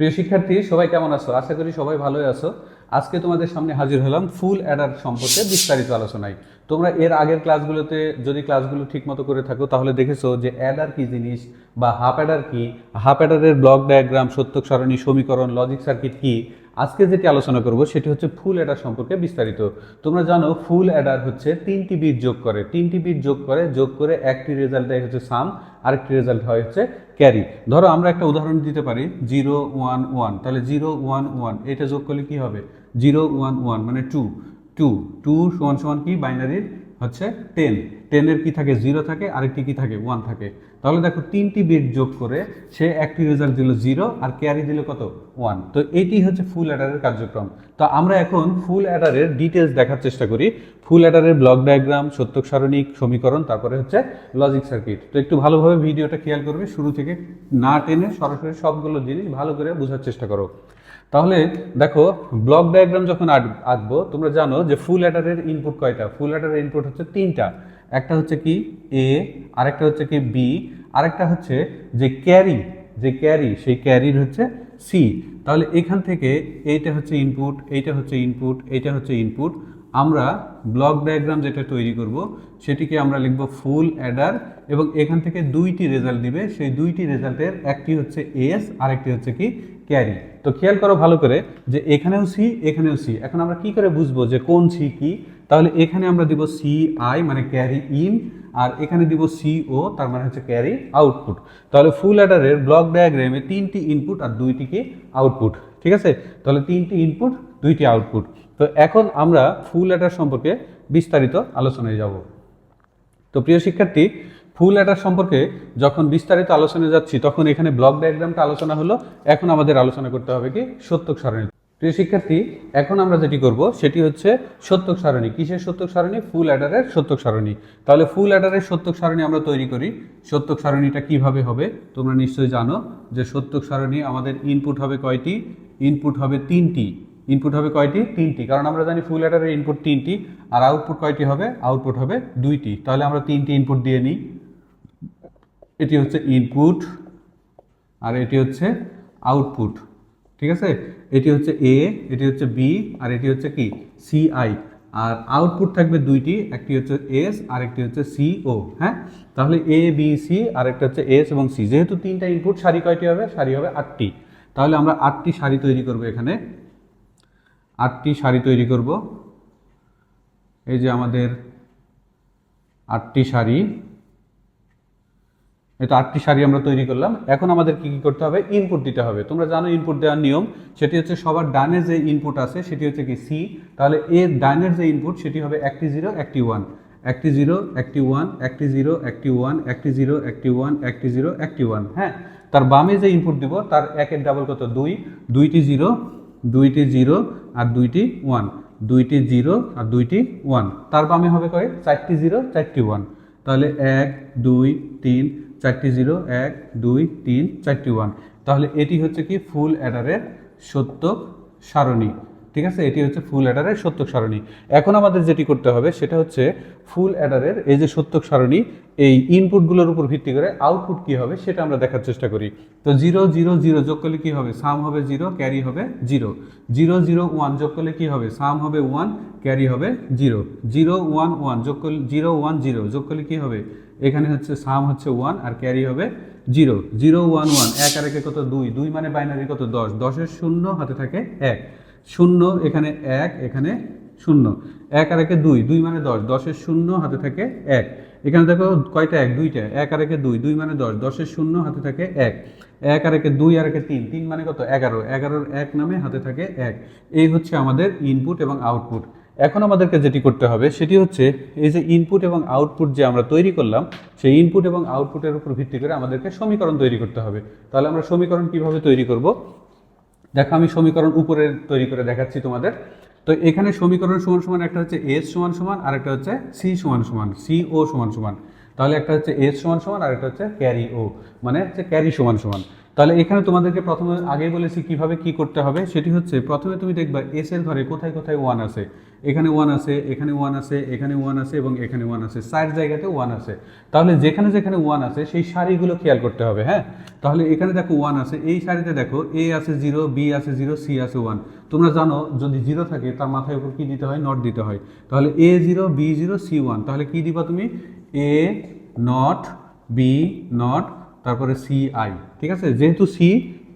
প্রিয় শিক্ষার্থী, সবাই কেমন আছো? আশা করি সবাই ভালোই আছো। আজকে তোমাদের সামনে হাজির হলাম ফুল অ্যাডার সম্পর্কে বিস্তারিত আলোচনায়। তোমরা এর আগের ক্লাসগুলোতে যদি ক্লাসগুলো ঠিকমতো করে থাকো, তাহলে দেখেছ যে অ্যাডার কি জিনিস বা হাফ অ্যাডার কি? হাফ অ্যাডারের ব্লক ডায়াগ্রাম, সত্যক সারণী, সমীকরণ লজিক সার্কিট কি? আজকে যেটি আলোচনা করব, সেটি হচ্ছে ফুল অ্যাডার সম্পর্কে বিস্তারিত। তোমরা জানো ফুল অ্যাডার হচ্ছে তিনটি বিট যোগ করে। তিনটি বিট যোগ করে যোগ করে একটি রেজাল্ট দেয় হচ্ছে সাম আরেকটি রেজাল্ট হয় হচ্ছে ক্যারি। ধরো আমরা একটা উদাহরণ দিতে পারি, জিরো ওয়ান ওয়ান। তাহলে জিরো ওয়ান ওয়ান, এটা যোগ করলে কি হবে? জিরো ওয়ান ওয়ান মানে টু। টু টু সমান সমান কি? বাইনারির হচ্ছে টেন। টেনের কি থাকে? জিরো থাকে, আরেকটি কি থাকে? ওয়ান থাকে। তাহলে দেখো তিনটি বিট যোগ করে সে একটি রেজাল্ট দিল জিরো আর ক্যারি দিল কত? ওয়ান তো এটি হচ্ছে ফুল অ্যাডারের কার্যক্রম। তো আমরা এখন ফুল অ্যাডারের ডিটেলস দেখার চেষ্টা করি। ফুল অ্যাডারের ব্লক ডায়াগ্রাম সত্যক সারণিক সমীকরণ, তারপরে হচ্ছে লজিক সার্কিট তো একটু ভালোভাবে ভিডিওটা খেয়াল করবে, শুরু থেকে না টেনে সরাসরি সবগুলো জিনিস ভালো করে বোঝার চেষ্টা করো। তাহলে দেখো ব্লক ডায়াগ্রাম যখন আঁক- আঁকবো, তোমরা জানো যে ফুল অ্যাডারের ইনপুট কয়টা? ফুল অ্যাডারের ইনপুট হচ্ছে তিনটা। একটা হচ্ছে কি এ আরেকটা হচ্ছে কি বি আরেকটা হচ্ছে যে ক্যারি যে ক্যারি সেই ক্যারির হচ্ছে সি তাহলে এখান থেকে এইটা হচ্ছে ইনপুট এইটা হচ্ছে ইনপুট এইটা হচ্ছে ইনপুট আমরা ব্লক ডায়াগ্রাম যেটা তৈরি করব, সেটিকে আমরা লিখব ফুল অ্যাডার এবং এখান থেকে দুইটি রেজাল্ট দিবে। সেই দুইটি রেজাল্টের একটি হচ্ছে এস আর একটি হচ্ছে কি ক্যারি তো খেয়াল করো ভালো করে যে এখানেও সি এখানেও সি এখন আমরা কি করে বুঝব যে কোন সি কি? তাহলে এখানে আমরা দিব সি আই মানে ক্যারি ইন আর এখানে দিব সি ও তার মানে হচ্ছে ক্যারি আউটপুট তাহলে ফুল অ্যাডারের ব্লক ডায়াগ্রামে তিনটি ইনপুট আর দুইটিকে আউটপুট ঠিক আছে? তাহলে তিনটি ইনপুট দুইটি আউটপুট তো এখন আমরা ফুল অ্যাডার সম্পর্কে বিস্তারিত আলোচনায় যাব। তো প্রিয় শিক্ষার্থী ফুল অ্যাডার সম্পর্কে যখন বিস্তারিত আলোচনায় যাচ্ছি, তখন এখানে ব্লক ডায়াগ্রামটা আলোচনা হলো। এখন আমাদের আলোচনা করতে হবে কি সত্যক সারণী প্রিয় শিক্ষার্থী, এখন আমরা যেটি করব সেটি হচ্ছে সত্যক সারণী। কিসের সত্যক সারণী? ফুল অ্যাডারের সত্যক সারণী। তাহলে ফুল অ্যাডারের সত্যক সারণী আমরা তৈরি করি। সত্যক সারণীটা কীভাবে হবে? তোমরা নিশ্চয়ই জানো যে সত্যক সারণী আমাদের ইনপুট হবে কয়টি? ইনপুট হবে তিনটি। ইনপুট হবে কয়টি? তিনটি। কারণ আমরা জানি ফুল অ্যাডারের ইনপুট তিনটি। আর আউটপুট কয়টি হবে? আউটপুট হবে দুইটি। তাহলে আমরা তিনটি ইনপুট দিয়ে নিই। এটি হচ্ছে ইনপুট আর এটি হচ্ছে আউটপুট। ঠিক আছে? এটি হচ্ছে এ এটি হচ্ছে বি আর এটি হচ্ছে কি? সিআই আর আউটপুট থাকবে দুইটি, একটি হচ্ছে এস আর একটি হচ্ছে সি ও হ্যাঁ? তাহলে এ বি সি আর একটা হচ্ছে এস এবং সি যেহেতু তিনটা ইনপুট সারি কয়টি হবে? সারি হবে আটটি। তাহলে আমরা আটটি সারি তৈরি করব এখানে। আটটি সারি তৈরি করব। এই যে আমাদের আটটি সারি। এটা আটটি সারি আমরা তৈরি করলাম। এখন আমাদের কি কি করতে হবে? ইনপুট দিতে হবে। তোমরা জানো ইনপুট দেওয়ার নিয়ম, সেটি হচ্ছে সবার ডানে যে ইনপুট আছে, সেটি হচ্ছে কি সি তাহলে এর ডানের যে ইনপুট সেটি হবে একটি জিরো একটি ওয়ান একটি জিরো একটি ওয়ান একটি জিরো একটি ওয়ান একটি জিরো একটি ওয়ান একটি জিরো একটি ওয়ান হ্যাঁ? তার বামে যে ইনপুট দিব, তার একের ডাবল কত? দুই। দুইটি জিরো দুইটি জিরো আর দুইটি ওয়ান দুইটি জিরো আর দুইটি ওয়ান তার বামে হবে কয়? চারটি জিরো চারটি ওয়ান তাহলে এক, দুই, তিন চারটি জিরো, এক, দুই, তিন, চারটি ওয়ান তাহলে এটি হচ্ছে কি ফুল অ্যাডারের সত্যক সারণী। ঠিক আছে? এটি হচ্ছে ফুল অ্যাডারের সত্যক সারণী। এখন আমাদের যেটি করতে হবে, সেটা হচ্ছে ফুল অ্যাডারের এই যে সত্যক সারণী, এই ইনপুটগুলোর উপর ভিত্তি করে আউটপুট কি হবে সেটা আমরা দেখার চেষ্টা করি। তো জিরো জিরো জিরো যোগ করলে কী হবে? সাম হবে জিরো ক্যারি হবে জিরো। জিরো জিরো ওয়ান যোগ করলে কী হবে? সাম হবে ওয়ান ক্যারি হবে জিরো। জিরো ওয়ান ওয়ান যোগ করলে, জিরো ওয়ান জিরো যোগ করলে কী হবে? এখানে হচ্ছে সাম হচ্ছে ওয়ান আর ক্যারি হবে জিরো জিরো ওয়ান ওয়ান এক আর একে কত? দুই। দুই মানে বাইনারি কত? দশ। দশের শূন্য হাতে থাকে এক। শূন্য এখানে এক, এখানে শূন্য। এক আর একে দুই। দুই মানে দশ। দশের শূন্য হাতে থাকে এক। এখানে দেখো কয়টা? এক, দুইটা। এক আর একে দুই। দুই মানে দশ। দশের শূন্য হাতে থাকে এক। এক আর একে দুই আর একে তিন। তিন মানে কত? এগারো। এগারোর এক নামে হাতে থাকে এক। এই হচ্ছে আমাদের ইনপুট এবং আউটপুট এখন আমাদেরকে যেটি করতে হবে, সেটি হচ্ছে এই যে ইনপুট এবং আউটপুট যে আমরা তৈরি করলাম, সেই ইনপুট এবং আউটপুটের উপর ভিত্তি করে আমাদেরকে সমীকরণ তৈরি করতে হবে। তাহলে আমরা সমীকরণ কীভাবে তৈরি করব? দেখো, আমি সমীকরণ উপরে তৈরি করে দেখাচ্ছি তোমাদের। তো এখানে সমীকরণ সমান সমান একটা হচ্ছে এস সমান সমান, আর একটা হচ্ছে সি সমান সমান সি ও সমান সমান। তাহলে একটা হচ্ছে এস সমান সমান, আর একটা হচ্ছে ক্যারি ও মানে হচ্ছে ক্যারি সমান সমান। তাহলে এখানে তোমাদেরকে প্রথমে আগেই বলেছি কীভাবে কি করতে হবে। সেটি হচ্ছে প্রথমে তুমি দেখবা এস এর ঘরে কোথায় কোথায় ওয়ান আছে। এখানে ওয়ান আছে, এখানে ওয়ান আছে, এখানে ওয়ান আছে এবং এখানে ওয়ান আছে। চার জায়গাতে ওয়ান আছে। তাহলে যেখানে যেখানে ওয়ান আছে, সেই সারিগুলো খেয়াল করতে হবে হ্যাঁ? তাহলে এখানে দেখো ওয়ান আছে, এই সারিতে দেখো এ আছে জিরো বি আছে জিরো সি আছে ওয়ান তোমরা জানো, যদি জিরো থাকে, তার মাথায় উপর কি দিতে হয়? নট দিতে হয়। তাহলে A zero B zero C one তাহলে কি দিবা তুমি? এ নট বি নট তারপরে সি আই ঠিক আছে? যেহেতু সি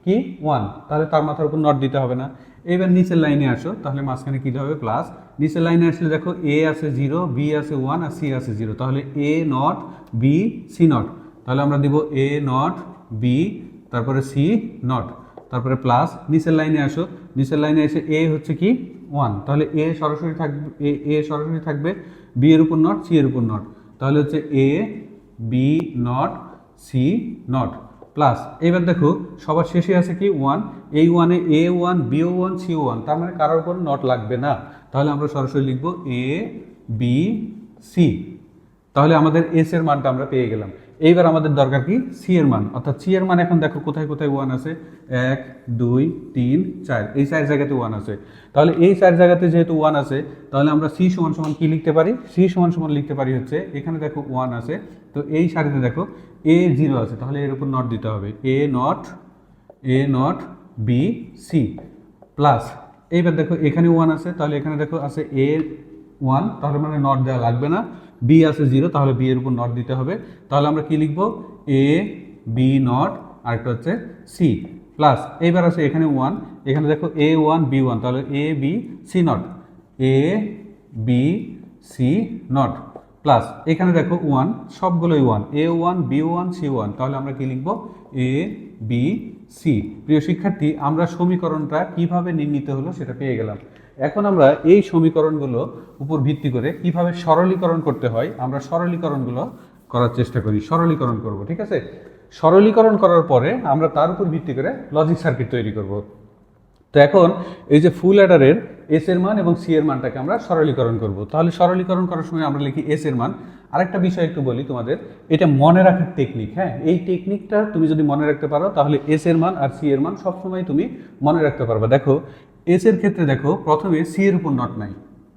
কি ওয়ান তাহলে তার মাথার উপর নট দিতে হবে না। এবার নিচের লাইনে আসো, তাহলে মাঝখানে কী হবে? প্লাস নিচের লাইনে আসলে দেখো এ আছে জিরো বি আছে ওয়ান আর সি আছে জিরো তাহলে A not B C not তাহলে আমরা দিব এ নট বি তারপরে সি নট তারপরে প্লাস নিচের লাইনে আসো। নিচের লাইনে এসে এ হচ্ছে কি? ওয়ান তাহলে এ সরাসরি থাকবে এ এ সরাসরি থাকবে বি এর উপর নট সি এর উপর নট তাহলে হচ্ছে A B not C not plus এবার দেখো, সবার শেষে আছে কি? ওয়ান এই ওয়ানে A one B one C one তার মানে কারোর উপর নট লাগবে না। তাহলে আমরা সরাসরি লিখব এ বি সি তাহলে আমাদের এস এর মানটা আমরা পেয়ে গেলাম। এইবার আমাদের দরকার কি? সি এর মান। অর্থাৎ সি এর মান এখন দেখো কোথায় কোথায় ওয়ান আছে? এক, দুই, তিন, চার। এই চার জায়গাতে ওয়ান আছে। তাহলে এই চার জায়গাতে যেহেতু ওয়ান আছে, তাহলে আমরা সি সমান সমান কি লিখতে পারি? সি সমান সমান লিখতে পারি হচ্ছে, এখানে দেখো ওয়ান আছে। তো এই সারিতে দেখো এ জিরো আছে। তাহলে এর উপর নট দিতে হবে। A not A not B C plus এইবার দেখো এখানে ওয়ান আছে, তাহলে এখানে দেখো আছে এ ওয়ান তাহলে মানে নট দেওয়া লাগবে না। বি আছে জিরো তাহলে বি এর উপর নট দিতে হবে। তাহলে আমরা কি লিখব? এ বি নট আর একটা হচ্ছে সি প্লাস এইবার আছে এখানে ওয়ান এখানে দেখো এ ওয়ান বি ওয়ান তাহলে A B C not A B C not plus এখানে দেখো ওয়ান সবগুলোই one A one B one C one তাহলে আমরা কি লিখব? এ বি সি, প্রিয় শিক্ষার্থী, আমরা সমীকরণটা কীভাবে নির্ণীত হলো সেটা পেয়ে গেলাম। এখন আমরা এই সমীকরণগুলো উপর ভিত্তি করে কীভাবে সরলীকরণ করতে হয়, আমরা সরলীকরণগুলো করার চেষ্টা করি, সরলীকরণ করব, ঠিক আছে? সরলীকরণ করার পরে আমরা তার উপর ভিত্তি করে লজিক সার্কিট তৈরি করব। তো এখন এই যে ফুল অ্যাডারের এস এর মান এবং সি এর মানটাকে আমরা সরলীকরণ করব। তাহলে সরলীকরণ করার সময় আমরা লিখি এস এর মান। আরেকটা বিষয় একটু বলি তোমাদের, এটা মনে রাখার টেকনিক হ্যাঁ? এই টেকনিকটা তুমি যদি মনে রাখতে পারো, তাহলে এস এর মান আর সি এর মান সবসময় তুমি মনে রাখতে পারবে। দেখো এস এর ক্ষেত্রে দেখো, প্রথমে সি এর উপর নট নাই।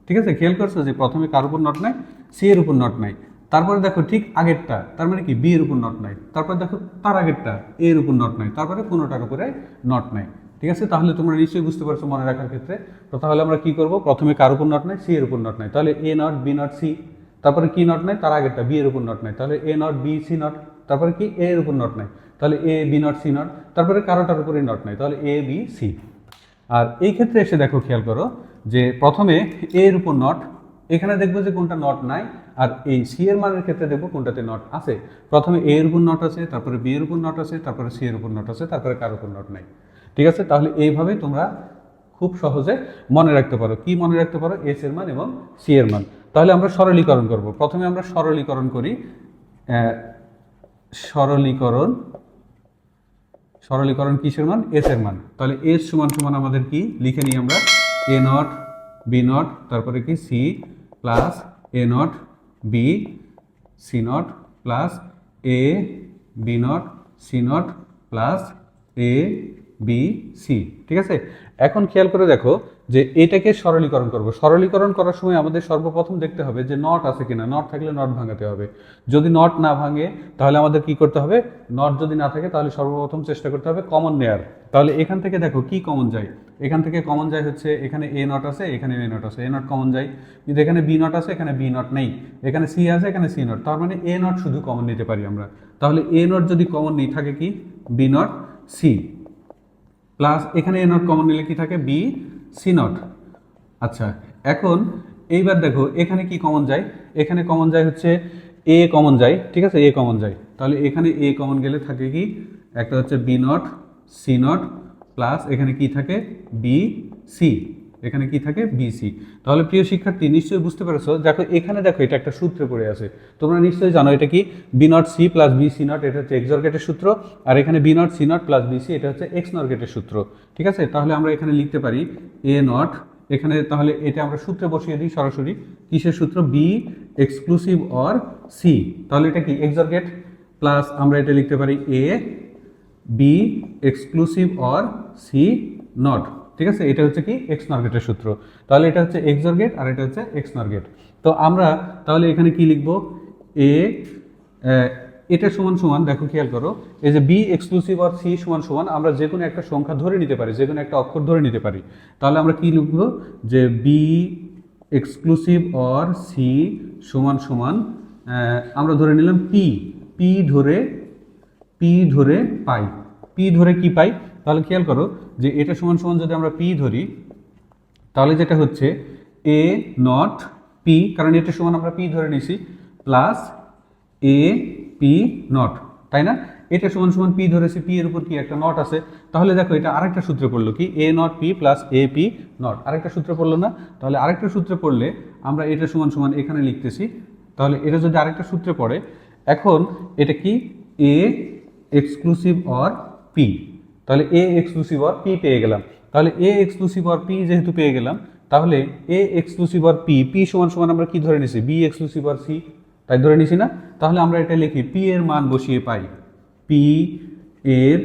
ঠিক আছে? খেয়াল করছ যে প্রথমে কার উপর নট নাই? সি এর উপর নট নাই। তারপরে দেখো ঠিক আগেরটা, তার মানে কি? বি এর উপর নট নাই। তারপরে দেখো তার আগেরটা এর উপর নট নাই। তারপরে কোনোটার উপরে নট নাই। ঠিক আছে? তাহলে তোমরা নিশ্চয়ই বুঝতে পারছ মনে রাখার ক্ষেত্রে। তো তাহলে আমরা কি করব? প্রথমে কার উপর নট নাই সি এর উপর নট নাই তাহলে A not, B not, C. তারপরে কি নট নাই তার আগেরটা, বি এর উপর নট নাই তাহলে A not, B, C not. তারপরে কি? এ এর উপর নট নাই তাহলে A, B not, C not. তারপরে কারোটার উপরে নট নাই তাহলে এ, বি, সি। আর এই ক্ষেত্রে এসে দেখো, খেয়াল করো যে প্রথমে এ এর উপর নট, এখানে দেখব যে কোনটা নট নাই, আর এই সি এর মানের ক্ষেত্রে দেখব কোনটাতে নট আছে। প্রথমে এ এর উপর নট আছে, তারপরে বি এর উপর নট আছে, তারপরে সি এর উপর নট আছে, তারপরে কার উপর নট নাই ঠিক আছে? তাহলে এইভাবে তোমরা খুব সহজে মনে রাখতে পারো। কি মনে রাখতে পারো? এস এর মান এবং সি এর মান। তাহলে আমরা সরলীকরণ করব। প্রথমে আমরা সরলীকরণ করি। সরলীকরণ সরলীকরণ কিসের মান? এস এর মান। তাহলে এস সমান সমান আমাদের কি? লিখে নিই আমরা। এ নট বি নট তারপরে কি? C plus A not B C not plus A B not C not plus A B C ঠিক আছে? এখন খেয়াল করে দেখো যে এটাকে সরলীকরণ করব। সরলীকরণ করার সময় আমাদের সর্বপ্রথম দেখতে হবে যে নট আছে কিনা। নট থাকলে নট ভাঙাতে হবে। যদি নট না ভাঙে, তাহলে আমাদের কি করতে হবে? নট যদি না থাকে, তাহলে সর্বপ্রথম চেষ্টা করতে হবে কমন নেয়ার তাহলে এখান থেকে দেখো কি কমন যায়? এখান থেকে কমন যায় হচ্ছে এখানে এ নট আছে, এখানে এ নট আছে। এ নট কমন যায়। কিন্তু এখানে বি নট আছে, এখানে বি নট নেই। এখানে সি আছে, এখানে সি নট তার মানে এ নট শুধু কমন নিতে পারি আমরা। তাহলে এ নট যদি কমন নেই, থাকে কি? বি নট সি প্লাস এখানে এ নট কমন নিলে কি থাকে? বি সি নট আচ্ছা এখন এইবার দেখো, এখানে কি কমন যায়? এখানে কমন যায় হচ্ছে এ কমন যায়, ঠিক আছে? এ কমন যায়। তাহলে এখানে এ কমন গেলে থাকে কি? একটা হচ্ছে B not C not plus এখানে কি থাকে? বি সি এখানে কি থাকে? বিসি তাহলে প্রিয় শিক্ষার্থী, নিশ্চয়ই বুঝতে পেরেছ, দেখো, এখানে দেখো, এটা একটা সূত্রে পড়ে আছে। তোমরা নিশ্চয়ই জানো এটা কি? B not C plus B C not এটা হচ্ছে এক্সরগেটের সূত্র, আর এখানে B not C not plus B C এটা হচ্ছে এক্স নরগেটের সূত্র। ঠিক আছে? তাহলে আমরা এখানে লিখতে পারি এ নট এখানে তাহলে এটা আমরা সূত্রে বসিয়ে দিই সরাসরি। কিসের সূত্র? বি এক্সক্লুসিভ অর সি তাহলে এটা কি? এক্সরগেট প্লাস আমরা এটা লিখতে পারি A B exclusive or C not ঠিক আছে? এটা হচ্ছে কি? এক্স নর গেটের সূত্র। তাহলে এটা হচ্ছে এক্স গেট আর এটা হচ্ছে এক্স নর গেট তো আমরা তাহলে এখানে কি লিখব? এ, এটা সমান সমান, দেখো খেয়াল করো, এই যে বি এক্সক্লুসিভ অর সি সমান সমান, আমরা যে কোনো একটা সংখ্যা ধরে নিতে পারি, যে কোনো একটা অক্ষর ধরে নিতে পারি। তাহলে আমরা কি লিখব? যে বি এক্সক্লুসিভ অর সি সমান সমান আমরা ধরে নিলাম পি পি ধরে পি ধরে পাই। পি ধরে কি পাই? তাহলে খেয়াল করো যে এটা সমান সমান যদি আমরা পি ধরি, তাহলে যেটা হচ্ছে এ নট পি কারণ এটা সমান আমরা পি ধরে নিছি প্লাস এ পি নট তাই না? এটা সমান সমান পি ধরেছি পি এর উপর কি একটা নট আছে? তাহলে দেখো এটা আরেকটা সূত্রে পড়ল কি? A not P plus A P not আরেকটা সূত্রে পড়ল না? তাহলে আরেকটা সূত্রে পড়লে আমরা এটা সমান সমান এখানে লিখতেছি, তাহলে এটা যদি আরেকটা সূত্রে পড়ে, এখন এটা কি? এ এক্সক্লুসিভ অর পি তাহলে এ এক্সক্লুসিভ অর পি পেয়ে গেলাম। তাহলে এ এক্সক্লুসিভ অর পি যেহেতু পেয়ে গেলাম, তাহলে A exclusive or P P সমান সমান আমরা কি ধরে নিছি? বি এক্সক্লুসিভ অর সি তাই ধরে নিছি না? তাহলে আমরা এটা লিখি পি এর মান বসিয়ে পাই। পি এর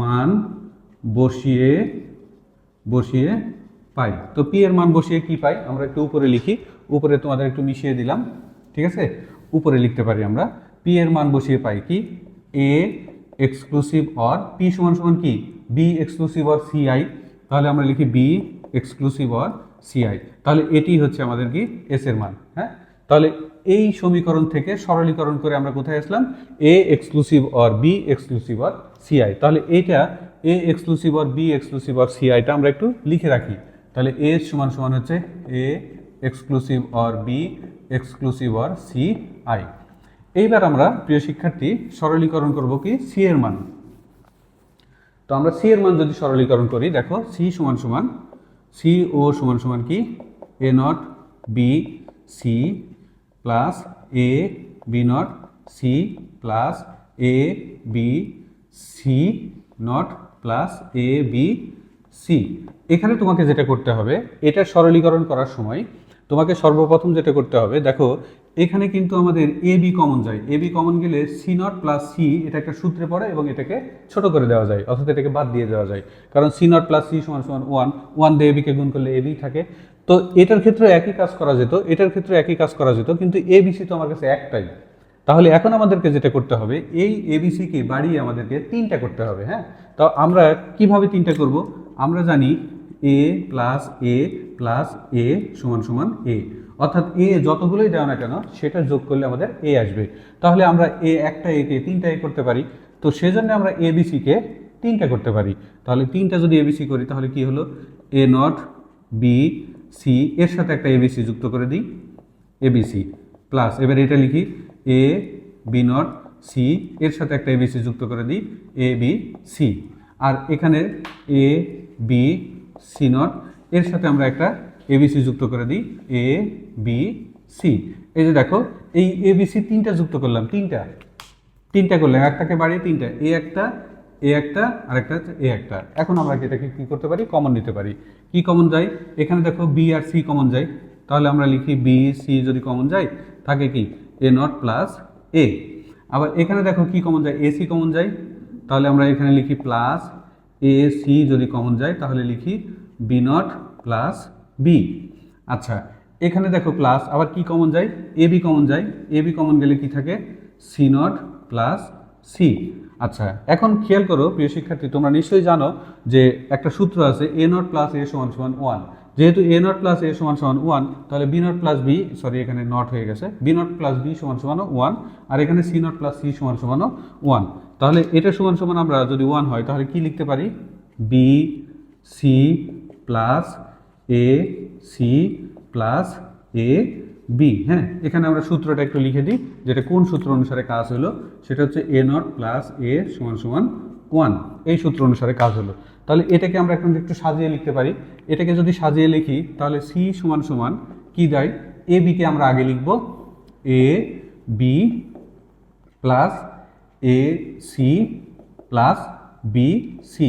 মান বসিয়ে বসিয়ে পাই। তো পি এর মান বসিয়ে কি পাই? আমরা একটু উপরে লিখি। উপরে তোমাদের একটু মিশিয়ে দিলাম, ঠিক আছে? উপরে লিখতে পারি আমরা। পি এর মান বসিয়ে পাই কি? এ এক্সক্লুসিভ অর পি সমান সমান কি? বি এক্সক্লুসিভ অর সিআই তাহলে আমরা লিখি বি এক্সক্লুসিভ অর সিআই তাহলে এটি হচ্ছে আমাদের কি? এস এর মান হ্যাঁ? তাহলে এই সমীকরণ থেকে সরলীকরণ করে আমরা কোথায় আসলাম? A exclusive or B exclusive or C I তাহলে এইটা A exclusive or B exclusive or সিআইটা আমরা একটু লিখে রাখি। তাহলে এ সমান সমান হচ্ছে A exclusive or B exclusive or C I এইবার আমরা, প্রিয় শিক্ষার্থী, সরলীকরণ করব কি? সি এর মান। তো আমরা সি এর মান যদি সরলীকরণ করি, দেখো সি সমান সমান সি ও সমান সমান কি? A not B C plus A B not C plus A B C not plus A B C এখানে তোমাকে যেটা করতে হবে, এটা সরলীকরণ করার সময় তোমাকে সর্বপ্রথম যেটা করতে হবে, দেখো, এখানে কিন্তু আমাদের এ বি কমন যায়। এ বি কমন গেলে সি নট প্লাস সি এটা একটা সূত্রে পড়ে এবং এটাকে ছোট করে দেওয়া যায়, অর্থাৎ এটাকে বাদ দিয়ে দেওয়া যায়। কারণ সি নট প্লাস সি সমান সমান ওয়ান ওয়ান দিয়ে এবিকে গুণ করলে এবি থাকে। তো এটার ক্ষেত্রে একই কাজ করা যেত, এটার ক্ষেত্রে একই কাজ করা যেত, কিন্তু এ বিসি তো আমার কাছে একটাই। তাহলে এখন আমাদেরকে যেটা করতে হবে, এই এ বি এবিসিকে বাড়িয়ে আমাদেরকে তিনটা করতে হবে হ্যাঁ? তো আমরা কীভাবে তিনটা করব? আমরা জানি এ প্লাস এ প্লাস এ সমান সমান এ অর্থাৎ এ যতগুলোই দেওয়া না কেন, সেটা যোগ করলে আমাদের এ আসবে। তাহলে আমরা এ একটা একে তিনটা এ করতে পারি। তো সেজন্য আমরা এ বিসিকে তিনটা করতে পারি। তাহলে তিনটা যদি এবিসি করি, তাহলে কি হলো? এ নট বি সি এর সাথে একটা এবিসি যুক্ত করে দিই। এবিসি প্লাস এবার এটা লিখি। এ বি নট সি এর সাথে একটা এবিসি যুক্ত করে দিই। এ বি সি আর এখানে এ বি সি নট এর সাথে আমরা একটা এবিসি যুক্ত করে দিই। এ বি সি এই যে দেখো, এই এবিসি তিনটা যুক্ত করলাম। তিনটা। তিনটা করলাম। একটাকে বাড়িয়ে তিনটা। এ একটা এ একটা আর একটা এ একটা। এখন আমরা এটাকে কী করতে পারি? কমন নিতে পারি। কি কমন যায়? এখানে দেখো বি আর সি কমন যায়। তাহলে আমরা লিখি বি সি যদি কমন যায়, থাকে কি? এ নট প্লাস এ আবার এখানে দেখো কি কমন যায়? এসি কমন যায়। তাহলে আমরা এখানে লিখি প্লাস এ সি যদি কমন যায়, তাহলে লিখি বি নট প্লাস বি আচ্ছা এখানে দেখো প্লাস আবার কি কমন যায়? এ বি কমন যায়। এ বি কমন গেলে কি থাকে? সি নট প্লাস সি আচ্ছা এখন খেয়াল করো, প্রিয় শিক্ষার্থী, তোমরা নিশ্চয়ই জানো যে একটা সূত্র আছে এ নট প্লাস এ সমান সমান ওয়ান যেহেতু এ নট প্লাস এ সমান সমান ওয়ান তাহলে B not plus B sorry এখানে নট হয়ে গেছে। বি নট প্লাস বি সমান সমানও ওয়ান আর এখানে সি নট প্লাস সি সমান সমানও ওয়ান তাহলে এটা সমান সমান আমরা যদি ওয়ান হয়, তাহলে কি লিখতে পারি? B C plus A C plus A B হ্যাঁ এখানে আমরা সূত্রটা একটু লিখে দিই, যেটা কোন সূত্র অনুসারে কাজ হলো, সেটা হচ্ছে এ নট প্লাস এ সমান সমান ওয়ান এই সূত্র অনুসারে কাজ হলো। তাহলে এটাকে আমরা এখন একটু সাজিয়ে লিখতে পারি। এটাকে যদি সাজিয়ে লিখি, তাহলে সি সমান সমান কি দেয়? এ বিকে আমরা আগে লিখব। A B plus A C plus B C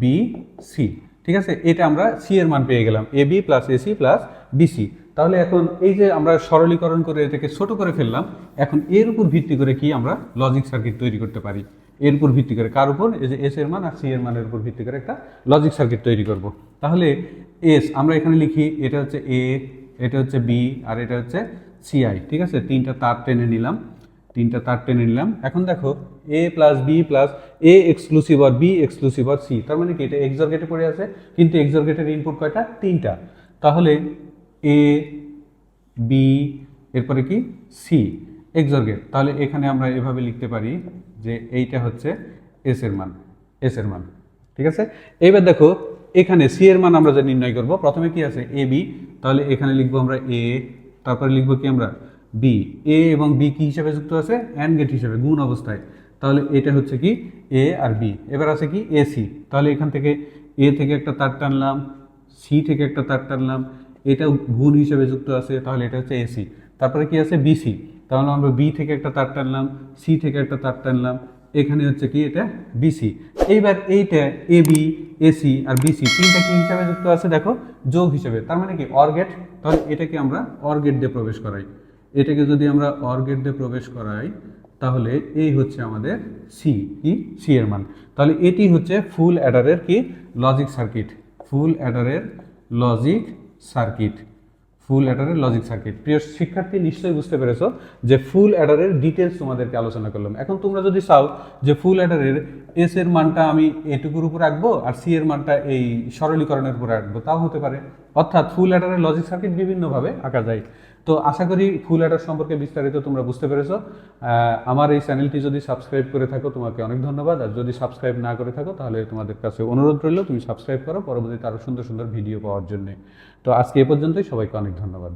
B C ঠিক আছে? এটা আমরা সি এর মান পেয়ে গেলাম। A B plus A C plus B C তাহলে এখন এই যে আমরা সরলীকরণ করে এটাকে ছোট করে ফেললাম, এখন এর উপর ভিত্তি করে কি আমরা লজিক সার্কিট তৈরি করতে পারি? এর উপর ভিত্তি করে কার উপর? এই যে এস এর মান আর সি এর মানের উপর ভিত্তি করে একটা লজিক সার্কিট তৈরি করব। তাহলে এস আমরা এখানে লিখি, এটা হচ্ছে এ এটা হচ্ছে বি আর এটা হচ্ছে সিআই ঠিক আছে? তিনটা তার টেনে নিলাম। তিনটা তার টেনে নিলাম। এখন দেখো A plus B plus A exclusive or B exclusive or C তার মানে কি? এটা এক্সর গেটে পড়ে আছে, কিন্তু এক্সর গেটের ইনপুট কয়টা? তিনটা। তাহলে এ বি এরপরে কি? C XOR gate. তাহলে এখানে আমরা এভাবে লিখতে পারি যে এইটা হচ্ছে এস এর মান এস এর মান। ঠিক আছে? এইবার দেখো, এখানে সি এর মান আমরা যে নির্ণয় করব, প্রথমে কি আছে? এ বি তাহলে এখানে লিখব আমরা এ তারপরে লিখব কি আমরা? বি এ এবং বি কি হিসাবে যুক্ত আছে? অ্যান্ড গেট হিসাবে, গুণ অবস্থায়। তাহলে এটা হচ্ছে কি? এ আর বি এবার আছে কি? এসি তাহলে এখান থেকে এ থেকে একটা তার টানলাম সি থেকে একটা তার টানলাম এটা গুণ হিসেবে যুক্ত আছে, তাহলে এটা হচ্ছে এসি তারপরে কি আছে? বিসি তাহলে আমরা বি থেকে একটা তার টানলাম সি থেকে একটা তার টানলাম, এখানে হচ্ছে কি? এটা বিসি এইবার এইটা এ বি এসি আর বিসি তিনটা কি হিসাবে যুক্ত আছে? দেখো, যোগ হিসেবে। তার মানে কি? অর গেট তাহলে এটাকে আমরা অর গেট দিয়ে প্রবেশ করাই। এটাকে যদি আমরা অর গেট দিয়ে প্রবেশ করাই, তাহলে এই হচ্ছে আমাদের সি কি? সি এর মান। তাহলে এটি হচ্ছে ফুল অ্যাডারের কি? লজিক সার্কিট ফুল অ্যাডারের লজিক সার্কিট ফুল অ্যাডারের লজিক সার্কিট প্রিয় শিক্ষার্থী, নিশ্চয়ই বুঝতে পেরেছ যে ফুল অ্যাডারের ডিটেলস তোমাদেরকে আলোচনা করলাম। এখন তোমরা যদি চাও যে ফুল অ্যাডারের এস এর মানটা আমি এটুকুর উপর রাখব আর সি এর মানটা এই সরলীকরণের উপর রাখব তাও হতে পারে। অর্থাৎ ফুল অ্যাডারের লজিক সার্কিট বিভিন্নভাবে আঁকা যায়। তো আশা করি ফুল অ্যাডার সম্পর্কে বিস্তারিত তোমরা বুঝতে পেরেছ। আমার এই চ্যানেলটি যদি সাবস্ক্রাইব করে থাকো, তোমাকে অনেক ধন্যবাদ। আর যদি সাবস্ক্রাইব না করে থাকো, তাহলে তোমাদের কাছে অনুরোধ রইল, তুমি সাবস্ক্রাইব করো। পরবর্তীতে আরও সুন্দর সুন্দর ভিডিও পাওয়ার জন্য। তো আজকে এ পর্যন্তই। সবাইকে অনেক ধন্যবাদ।